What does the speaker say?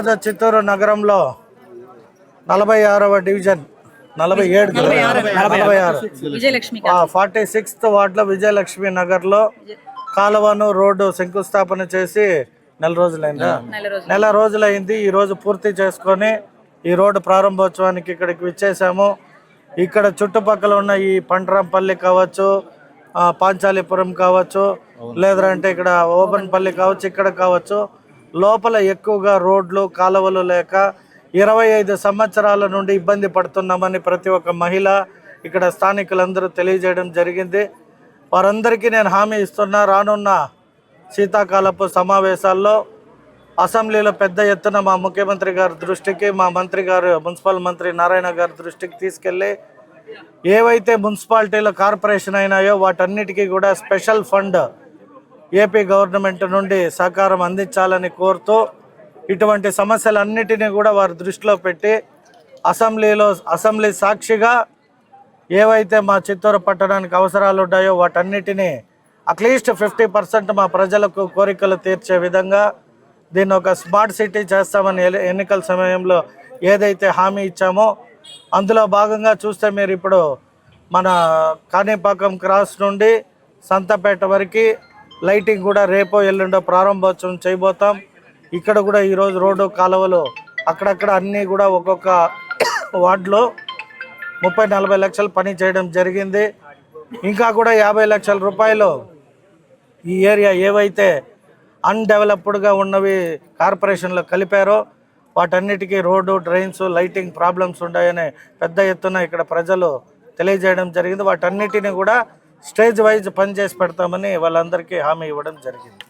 ఈరోజు చిత్తూరు నగరంలో నలభై ఆరవ డివిజన్ నలభై ఏడు నలభై ఆరు ఫార్టీ సిక్స్త్ వార్డులో విజయలక్ష్మి నగర్లో కాలువను రోడ్డు శంకుస్థాపన చేసి నెల రోజులైందా? నెల రోజులు. నెల రోజులైంది. ఈ రోజు పూర్తి చేసుకొని ఈ రోడ్డు ప్రారంభోత్సవానికి ఇక్కడికి విచ్చేసాము ఇక్కడ చుట్టుపక్కల ఉన్న ఈ పంటరంపల్లి కావచ్చు ఆ, పాంచాలిపురం కావచ్చు లేదంటే ఇక్కడ ఓబన్పల్లి కావచ్చు ఇక్కడ కావచ్చు లోపల ఎక్కువగా రోడ్లు కాలువలు లేక ఇరవై ఐదు సంవత్సరాల నుండి ఇబ్బంది పడుతున్నామని ప్రతి ఒక్క మహిళ ఇక్కడ స్థానికులందరూ తెలియజేయడం జరిగింది. వారందరికీ నేను హామీ ఇస్తున్నా రానున్న శీతాకాలపు సమావేశాల్లో అసెంబ్లీలో పెద్ద ఎత్తున మా ముఖ్యమంత్రి గారి దృష్టికి మా మంత్రి గారు మున్సిపల్ మంత్రి నారాయణ గారి దృష్టికి తీసుకెళ్ళి ఏవైతే మున్సిపాలిటీలో కార్పొరేషన్ అయినాయో వాటన్నిటికీ కూడా స్పెషల్ ఫండ్ ఏపీ గవర్నమెంట్ నుండి సహకారం అందించాలని కోరుతూ ఇటువంటి సమస్యలన్నిటినీ కూడా వారి దృష్టిలో పెట్టి అసెంబ్లీలో అసెంబ్లీ సాక్షిగా ఏవైతే మా చిత్తూరు పట్టణానికి అవసరాలు ఉన్నాయో వాటన్నిటినీ అట్లీస్ట్ ఫిఫ్టీ పర్సెంట్ మా ప్రజలకు కోరికలు తీర్చే విధంగా దీన్ని ఒక స్మార్ట్ సిటీ చేస్తామని ఎన్నికల సమయంలో ఏదైతే హామీ ఇచ్చామో అందులో భాగంగా చూస్తే మీరు ఇప్పుడు మన కాణిపాకం క్రాస్ నుండి సంతపేట వరకు లైటింగ్ కూడా రేపో ఎల్లుండో ప్రారంభోత్సవం చేయబోతాం. ఇక్కడ కూడా ఈరోజు రోడ్డు కాలువలు అక్కడక్కడ అన్నీ కూడా ఒక్కొక్క వార్డులో ముప్పై నలభై లక్షలు పని చేయడం జరిగింది. ఇంకా కూడా యాభై లక్షల రూపాయలు ఈ ఏరియా ఏవైతే అన్డెవలప్డ్గా ఉన్నవి కార్పొరేషన్లో కలిపారో వాటన్నిటికీ రోడ్డు డ్రైన్స్ లైటింగ్ ప్రాబ్లమ్స్ ఉన్నాయని పెద్ద ఎత్తున ఇక్కడ ప్రజలు తెలియజేయడం జరిగింది. వాటన్నిటిని కూడా స్టేజ్ వైజ్ పనిచేసి పెడతామని వాళ్ళందరికీ హామీ ఇవ్వడం జరిగింది.